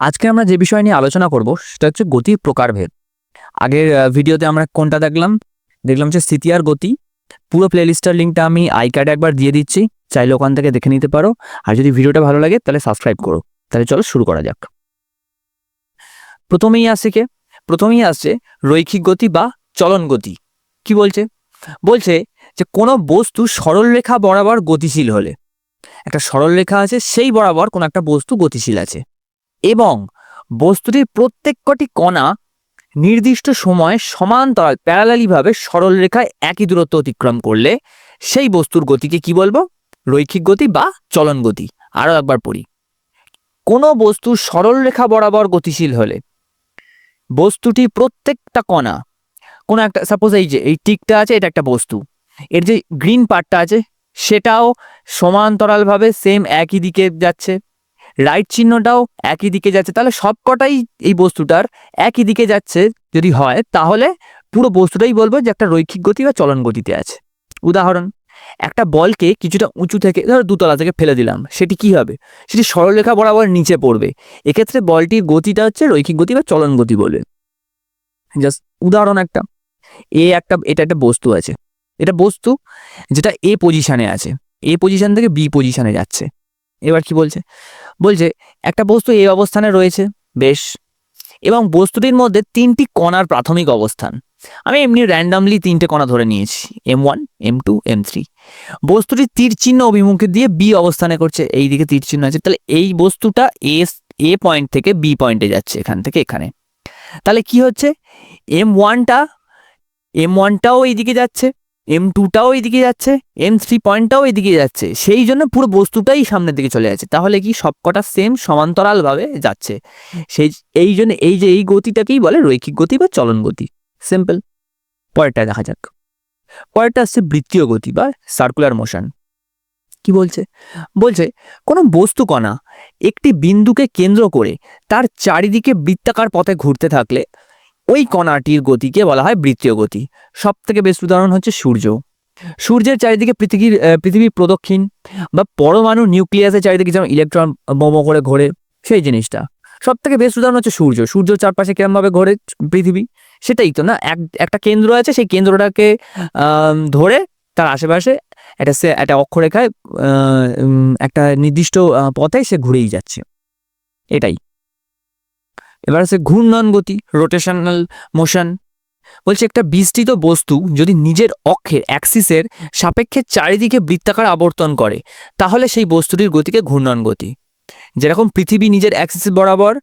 আজকে আমরা যে বিষয় নিয়ে আলোচনা করব, সেটা হচ্ছে গতির প্রকারভেদ। আগের ভিডিওতে আমরা কোনটা দেখলাম? দেখলাম হচ্ছে স্থিতি আর গতি। পুরো প্লেলিস্টার লিঙ্কটা আমি আই কার্ডে একবার দিয়ে দিচ্ছি, চাইলে ওখান থেকে দেখে নিতে পারো। আর যদি ভিডিওটা ভালো লাগে, তাহলে সাবস্ক্রাইব করো। তাহলে চলো শুরু করা যাক। প্রথমেই আসছে কে? প্রথমেই আসছে রৈখিক গতি বা চলন গতি। কি বলছে? বলছে যে কোনো বস্তু সরল রেখা বরাবর গতিশীল হলে, একটা সরল রেখা আছে, সেই বরাবর কোনো একটা বস্তু গতিশীল আছে। এবং বস্তুটির প্রত্যেক কটি কণা নির্দিষ্ট সময়ে সমান্তরাল প্যারালালিভাবে সরল রেখায় একই দূরত্ব অতিক্রম করলে সেই বস্তুর গতিকে কি বলব? রৈখিক গতি বা চলন গতি। আরও একবার পড়ি। কোনো বস্তু সরল রেখা বরাবর গতিশীল হলে বস্তুটি প্রত্যেকটা কণা, কোনো একটা সাপোজ এই যে, এই টিকটা আছে, এটা একটা বস্তু। এর যে গ্রিন পার্টটা আছে, সেটাও সমান্তরালভাবে সেম একই দিকে যাচ্ছে। রাইট চিহ্নটাও একই দিকে যাচ্ছে। তাহলে সবকটাই এই বস্তুটার একই দিকে যাচ্ছে যদি হয়, তাহলে পুরো বস্তুটাই বলব যে একটা রৈখিক গতি বা চলন গতিতে আছে। উদাহরণ, একটা বলকে কিছুটা উঁচু থেকে ধরো দুতলা থেকে ফেলে দিলাম, সেটি কি হবে? সেটি সরলরেখা বরাবর নিচে পড়বে। এক্ষেত্রে বলটির গতিটা হচ্ছে রৈখিক গতি বা চলন গতি বলবে জাস্ট উদাহরণ একটা। এ একটা, এটা একটা বস্তু আছে। এটা বস্তু যেটা এ পজিশনে আছে। এ পজিশন থেকে বি পজিশনে যাচ্ছে। এবার কি বলছে? বলছে, একটা বস্তু এই অবস্থানে রয়েছে, বেশ। এবং বস্তুটির মধ্যে তিনটি কণার প্রাথমিক অবস্থান। আমি এমনি র্যান্ডামলি তিনটে কণা ধরে নিয়েছি M one M two M three বস্তুটি তীর চিহ্ন অভিমুখে দিয়ে বি অবস্থানে করছে, এই দিকে তীর চিহ্ন আছে। তাহলে এই বস্তুটা এ এ পয়েন্ট থেকে বি পয়েন্টে যাচ্ছে, এখান থেকে এখানে। তাহলে কি হচ্ছে? এম ওয়ানটা এম ওয়ানটাও এইদিকে যাচ্ছে এম টুটাও এদিকে যাচ্ছে এম থ্রি পয়েন্টটাও এদিকে যাচ্ছে। সেই জন্য পুরো বস্তুটাই সামনের দিকে চলে যাচ্ছে। তাহলে কি সবকটা সেম সমান্তরালভাবে যাচ্ছে? সেই, এই জন্য এই যে এই গতিটাকেই বলে রৈখিক গতি বা চলন গতি। সিম্পল পরেরটা দেখা যাক। পরেরটা আসছে বৃত্তীয় গতি বা সার্কুলার মোশন কি বলছে? বলছে, কোনো বস্তু কণা একটি বিন্দুকে কেন্দ্র করে তার চারিদিকে বৃত্তাকার পথে ঘুরতে থাকলে ওই কণাটির গতিকে বলা হয় বৃত্তীয় গতি। সব থেকে বেস্ট উদাহরণ হচ্ছে সূর্য। সূর্যের চারিদিকে পৃথিবীর পৃথিবীর প্রদক্ষিণ বা পরমাণু নিউক্লিয়াসের চারিদিকে যেমন ইলেকট্রন মোমো করে ঘোরে, সেই জিনিসটা। সব থেকে বেস্ট উদাহরণ হচ্ছে সূর্য। সূর্য চারপাশে কিরমভাবে ঘোরে পৃথিবী? সেটাই তো না? এক, একটা কেন্দ্র আছে, সেই কেন্দ্রটাকে ধরে তার আশেপাশে একটা সে, একটা অক্ষরেখায় একটা নির্দিষ্ট পথে সে ঘুরেই যাচ্ছে। এটাই। এবার আছে ঘূর্ণন গতি রোটেশনাল মোশন বলছে একটা বিস্তৃত বস্তু যদি নিজের অক্ষের অ্যাক্সিসের সাপেক্ষে চারিদিকে বৃত্তাকার আবর্তন করে, তাহলে সেই বস্তুটির গতিকে ঘূর্ণন গতি। যেরকম পৃথিবী নিজের অ্যাক্সিস বরাবর,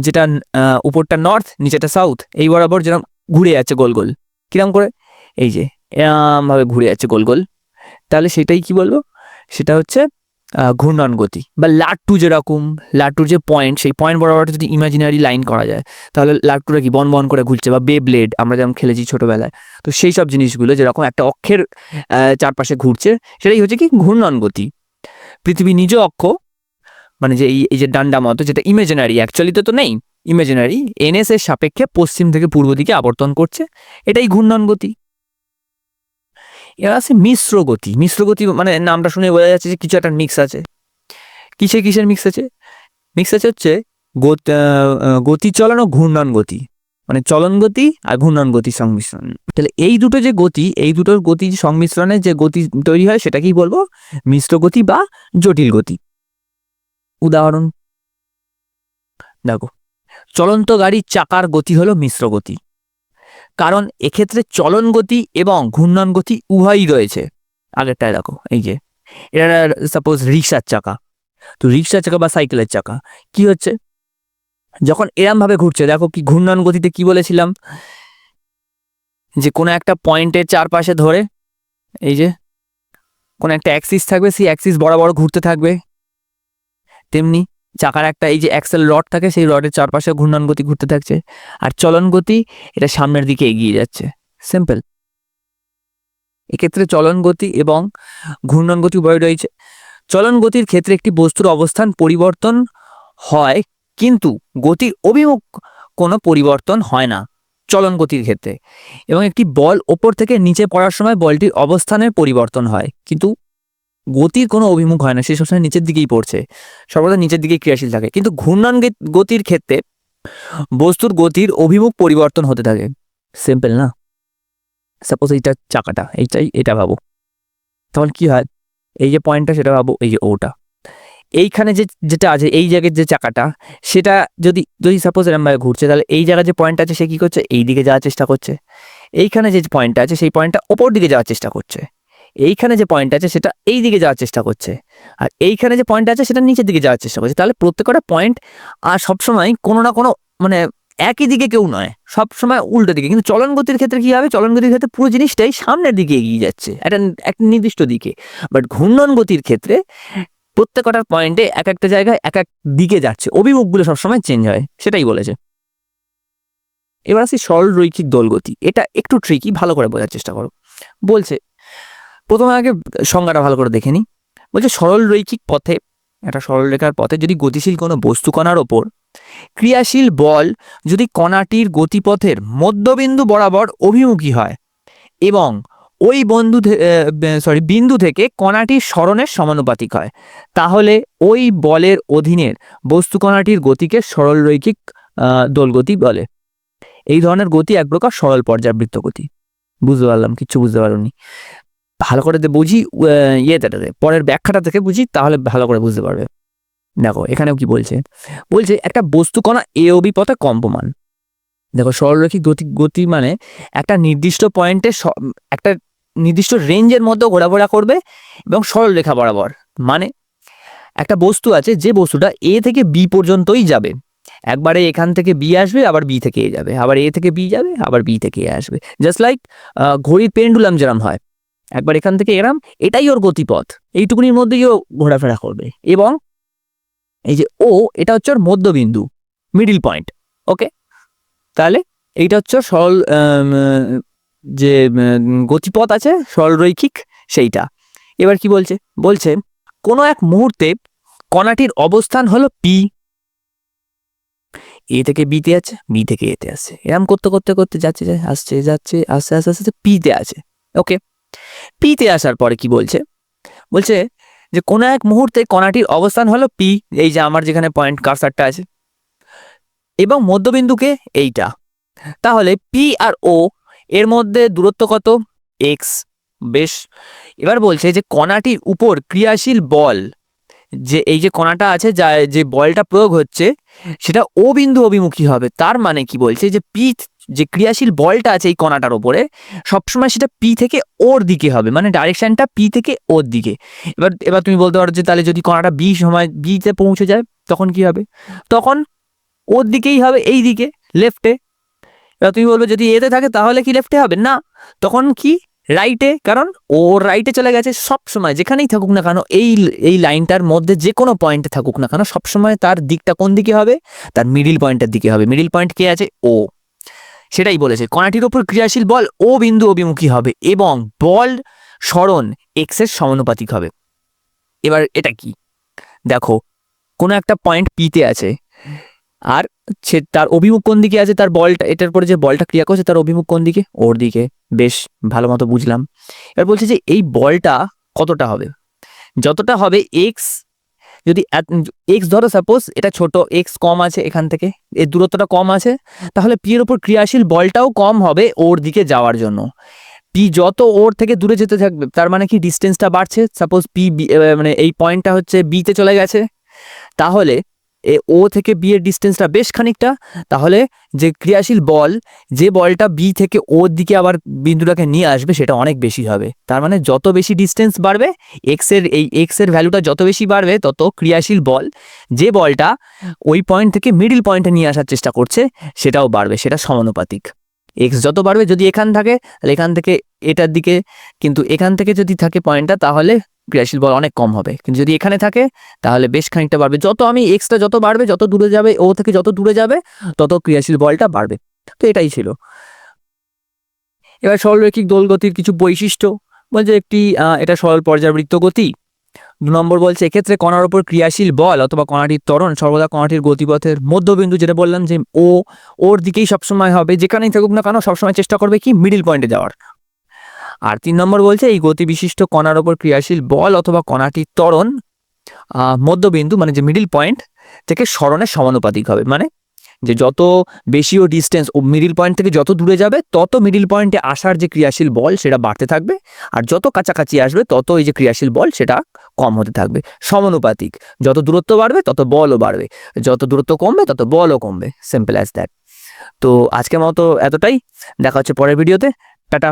যেটা উপরটা নর্থ নিচেটা সাউথ এই বরাবর যেরকম ঘুরে যাচ্ছে গোল গোল। কিরম করে? এই যে এরমভাবে ঘুরে যাচ্ছে গোল গোল। তাহলে সেটাই কি বলব? সেটা হচ্ছে ঘূর্ণন গতি বা লাট্টু যেরকম, লাট্টুর যে পয়েন্ট সেই পয়েন্ট বরাবর যদি ইমাজিনারি লাইন করা যায়, তাহলে লাট্টুরা কি বন বন করে ঘুরছে বা বে ব্লেড আমরা যেমন খেলেছি ছোটোবেলায়। তো সেই সব জিনিসগুলো যেরকম একটা অক্ষের চারপাশে ঘুরছে, সেটাই হচ্ছে কি ঘূর্ণন গতি। পৃথিবী নিজ অক্ষ মানে যে এই যে ডান্ডা মতো, যেটা ইমেজিনারি অ্যাকচুয়ালি তো তো নেই। ইমেজিনারি এনএস এর সাপেক্ষে পশ্চিম থেকে পূর্ব দিকে আবর্তন করছে, এটাই ঘূর্ণন গতি। এবার আছে মিশ্র গতি মিশ্র গতি মানে নামটা শুনে বোঝা যাচ্ছে যে কিছু একটা মিক্স আছে। কিসে কিসের মিক্স আছে? মিক্স আছে হচ্ছে গতি চলন ও ঘূর্ণন গতি। মানে চলন গতি আর ঘূর্ণন গতি সংমিশ্রণ। তাহলে এই দুটো যে গতি, এই দুটোর গতি সংমিশ্রণে যে গতি তৈরি হয় সেটাকেই বলব মিশ্র গতি বা জটিল গতি। উদাহরণ। দেখো, চলন্ত গাড়ির চাকার গতি হলো মিশ্র গতি কারণ এক্ষেত্রে চলন গতি এবং ঘূর্ণন গতি উভয়ই রয়েছে। আগেরটায় দেখো, এই যে, এটা সাপোজ রিক্সার চাকা। তো রিক্সার চাকা বা সাইকেলের চাকা, কি হচ্ছে? যখন এরম ভাবে ঘুরছে, দেখো কি ঘূর্ণন গতিতে কি বলেছিলাম? যে কোনো একটা পয়েন্টের চারপাশে ধরে, এই যে, কোনো একটা অ্যাক্সিস থাকবে, সেই অ্যাক্সিস বরাবর ঘুরতে থাকবে। তেমনি চাকার একটা এই যে অ্যাক্সেল রড থাকে, সেই রডের চারপাশে ঘূর্ণন গতি ঘুরতে থাকছে। আর চলন গতি এটা সামনের দিকে এগিয়ে যাচ্ছে। সিম্পল এক্ষেত্রে চলন গতি এবং ঘূর্ণন গতি উভয় রয়েছে। চলন গতির ক্ষেত্রে একটি বস্তুর অবস্থান পরিবর্তন হয়, কিন্তু গতির অভিমুখ কোনো পরিবর্তন হয় না চলন গতির ক্ষেত্রে। এবং একটি বল ওপর থেকে নিচে পড়ার সময় বলটির অবস্থানের পরিবর্তন হয়, কিন্তু গতির কোনো অভিমুখ হয় না, সে সবসময় নিচের দিকেই পড়ছে। সর্বদা নিচের দিকেই ক্রিয়াশীল থাকে। কিন্তু ঘূর্ণন গতির ক্ষেত্রে বস্তুর গতির অভিমুখ পরিবর্তন হতে থাকে। সিম্পল না? সাপোজ এইটা চাকাটা, এইটাই, এটা ভাবো। তখন কি হয়? এই যে পয়েন্টটা সেটা ভাবো, এই যে ওটা। এইখানে যে যেটা আছে, এই জায়গায় যে চাকাটা, সেটা যদি যদি সাপোজ এরমভাবে ঘুরছে, তাহলে এই জায়গায় যে পয়েন্ট আছে, সে কী করছে? এই দিকে যাওয়ার চেষ্টা করছে। এইখানে যে পয়েন্টটা আছে, সেই পয়েন্টটা ওপর দিকে যাওয়ার চেষ্টা করছে। এইখানে যে পয়েন্ট আছে সেটা এই দিকে যাওয়ার চেষ্টা করছে। আর এইখানে যে পয়েন্ট আছে সেটা নিচের দিকে যাওয়ার চেষ্টা করছে। তাহলে প্রত্যেকটা পয়েন্ট আর সবসময় কোনো না কোনো মানে একই দিকে কেউ নয়, সবসময় উল্টো দিকে। কিন্তু চলন গতির ক্ষেত্রে কী হবে? চলন গতির ক্ষেত্রে পুরো জিনিসটাই সামনের দিকে এগিয়ে যাচ্ছে, একটা একটা নির্দিষ্ট দিকে। বাট ঘূর্ণন গতির ক্ষেত্রে প্রত্যেকটার পয়েন্টে এক একটা জায়গায় এক এক দিকে যাচ্ছে। অভিমুখগুলো সবসময় চেঞ্জ হয়, সেটাই বলেছে। এবার আসি সরল রৈখিক দোলগতি। এটা একটু ট্রিকি ভালো করে বোঝার চেষ্টা করো। বলছে প্রথমে আগে সংজ্ঞাটা ভালো করে দেখে নিই। বলছে সরল রৈখিক পথে একটা সরলরেখার পথে যদি গতিশীল কোনো বস্তু কণার ওপর, ক্রিয়াশীল বল যদি কণাটির গতিপথের মধ্যবিন্দু বরাবর অভিমুখী হয় এবং ওই বন্ধু সরি বিন্দু থেকে কণাটির স্মরণের সমানুপাতিক হয়, তাহলে ওই বলের অধীনের বস্তু কণাটির গতিকে সরল রৈখিক দোলগতি বলে। এই ধরনের গতি এক প্রকার সরল পর্যাবৃত্ত গতি। বুঝতে পারলাম, কিচ্ছু বুঝতে পারোনি। ভালো করে বুঝি ইয়েটাতে পরের ব্যাখ্যাটা থেকে বুঝি, তাহলে ভালো করে বুঝতে পারবে। দেখো, এখানেও কি বলছে? বলছে, একটা বস্তু কণা এ অবি পথে কম্পমান। দেখো, সরলরৈখিক গতি গতি মানে একটা নির্দিষ্ট পয়েন্টে একটা নির্দিষ্ট রেঞ্জের মধ্যে ঘোরাফেরা করবে এবং সরলরেখা বরাবর। মানে একটা বস্তু আছে, যে বস্তুটা এ থেকে বি পর্যন্তই যাবে। একবারে এখান থেকে বি আসবে, আবার বি থেকে এ যাবে। আবার এ থেকে বি যাবে, আবার বি থেকে এ আসবে। জাস্ট লাইক ঘড়ির পেন্ডুলাম যেরম হয়। একবার এখান থেকে এরাম এটাই ওর গতিপথ। এইটুকুনির মধ্যেই ও ঘোরাফেরা করবে। এবং এই যে ও, এটা হচ্ছে ওর মধ্যবিন্দু মিডিল পয়েন্ট ওকে তাহলে এইটা হচ্ছে সরল যে গতিপথ আছে সরলরৈখিক সেইটা। এবার কি বলছে? বলছে, কোনো এক মুহূর্তে কণাটির অবস্থান হলো পি এ থেকে বিতে আছে বি থেকে এতে আছে। এরম করতে করতে করতে যাচ্ছে আসছে, যাচ্ছে আস্তে আস্তে আস্তে পিতে আছে ওকে পিতে আসার পরে কি বলছে? বলছে যে কোনো এক মুহূর্তে কণাটির অবস্থান হলো পি এই যে আমার যেখানে পয়েন্ট কার্সারটা আছে। এবং মধ্যবিন্দুকে এইটা। তাহলে পি আর ও এর মধ্যে দূরত্ব কত? এক্স বেশ। এবার বলছে যে কণাটির উপর ক্রিয়াশীল বল যে এই যে কণাটা আছে যা, যে বলটা প্রয়োগ হচ্ছে, সেটা ও বিন্দু অভিমুখী হবে। তার মানে কি বলছে? যে পি যে ক্রিয়াশীল বলটা আছে এই কণাটার ওপরে, সবসময় সেটা পি থেকে ওর দিকে হবে। মানে ডাইরেকশনটা পি থেকে ওর দিকে। এবার এবার তুমি বলতে পারো যে তাহলে যদি কণাটা বি সময় বিতে পৌঁছে যায়, তখন কি হবে? তখন ওর দিকেই হবে এই দিকে লেফটে এবার তুমি বলবে যদি এতে থাকে, তাহলে কি লেফটে হবে? না। তখন কি রাইটে কারণ ও রাইটে চলে গেছে সব সময়, যেখানেই থাকুক না কেন, এই এই লাইনটার মধ্যে যে কোনো পয়েন্টে থাকুক না কেন সবসময় তার দিকটা কোন দিকে হবে? তার মিডিল পয়েন্টের দিকে হবে। মিডিল পয়েন্ট কে আছে? ও। সেটাই বলেছে। কণাটির ওপর ক্রিয়াশীল বল ও বিন্দু অভিমুখী হবে এবং বল সরণ এক্সের সমানুপাতিক হবে। এবার এটা কি? দেখো, কোনো একটা পয়েন্ট পিতে আছে আর সে তার অভিমুখ কোন দিকে আছে? তার বলটা, এটার পরে যে বলটা ক্রিয়া করছে, তার অভিমুখ কোন দিকে? ওর দিকে। বেশ, ভালো মতো বুঝলাম। এবার বলছে যে এই বলটা কতটা হবে? যতটা হবে এক্স যদি এক্স ধরো সাপোজ এটা ছোট এক্স কম আছে এখান থেকে, এর দূরত্বটা কম আছে, তাহলে পি এর উপর ক্রিয়াশীল বলটাও কম হবে ওর দিকে যাওয়ার জন্য। পি যত ওর থেকে দূরে যেতে থাকবে, তার মানে কি ডিস্টেন্সটা বাড়ছে? সাপোজ পি মানে এই পয়েন্টটা হচ্ছে বিতে চলে গেছে, তাহলে এ ও থেকে বি এর ডিস্টেন্সটা বেশ খানিকটা, তাহলে যে ক্রিয়াশীল বল, যে বলটা বি থেকে ওর দিকে আবার বিন্দুটাকে নিয়ে আসবে, সেটা অনেক বেশি হবে। তার মানে যত বেশি ডিস্টেন্স বাড়বে এক্সের এই এক্সের ভ্যালুটা যত বেশি বাড়বে, তত ক্রিয়াশীল বল, যে বলটা ওই পয়েন্ট থেকে মিডিল পয়েন্টে নিয়ে আসার চেষ্টা করছে, সেটাও বাড়বে, সেটা সমানুপাতিক। এক্স যত বাড়বে যদি এখান থাকে, তাহলে এখান থেকে এটার দিকে, কিন্তু এখান থেকে যদি থাকে পয়েন্টটা, তাহলে ক্রিয়াশীল বল অনেক কম হবে। কিন্তু যদি এখানে থাকে, তাহলে বেশ খানিকটা বাড়বে। যত আমি এক্সটা যত বাড়বে, যত দূরে যাবে, ও থেকে যত দূরে যাবে, তত ক্রিয়াশীল বলটা বাড়বে। তো এটাই ছিল। এবার সরলরৈখিক দোলগতির কিছু বৈশিষ্ট্য। বলছে একটি এটা সরল পর্যাবৃত্ত গতি। দু নম্বর বলছে, এক্ষেত্রে কণার ওপর ক্রিয়াশীল বল অথবা কণাটির ত্বরণ সর্বদা কণাটির গতিপথের মধ্যবিন্দু যেটা বললাম যে ও, ওর দিকেই সবসময় হবে, যেখানেই থাকুক না কেন, সবসময় চেষ্টা করবে কি? মিডিল পয়েন্টে যাওয়ার। আর তিন নম্বর বলছে, এই গতি বিশিষ্ট কণার ওপর ক্রিয়াশীল বল অথবা কণাটির ত্বরণ মধ্যবিন্দু মানে যে মিডিল পয়েন্ট থেকে স্মরণের সমানুপাতিক হবে। মানে যে যত বেশিও ডিস্টেন্স ও মিডিল পয়েন্ট থেকে যত দূরে যাবে, তত মিডিল পয়েন্টে আসার যে ক্রিয়াশীল বল সেটা বাড়তে থাকবে। আর যত কাছাকাছি আসবে, তত এই যে ক্রিয়াশীল বল সেটা কম হতে থাকবে। সমানুপাতিক, যত দূরত্ব বাড়বে, তত বলও বাড়বে। যত দূরত্ব কমবে, তত বলও কমবে। সিম্পল অ্যাজ দ্যাট তো আজকের মতো এতটাই। দেখা হচ্ছে পরের ভিডিওতে টাটা।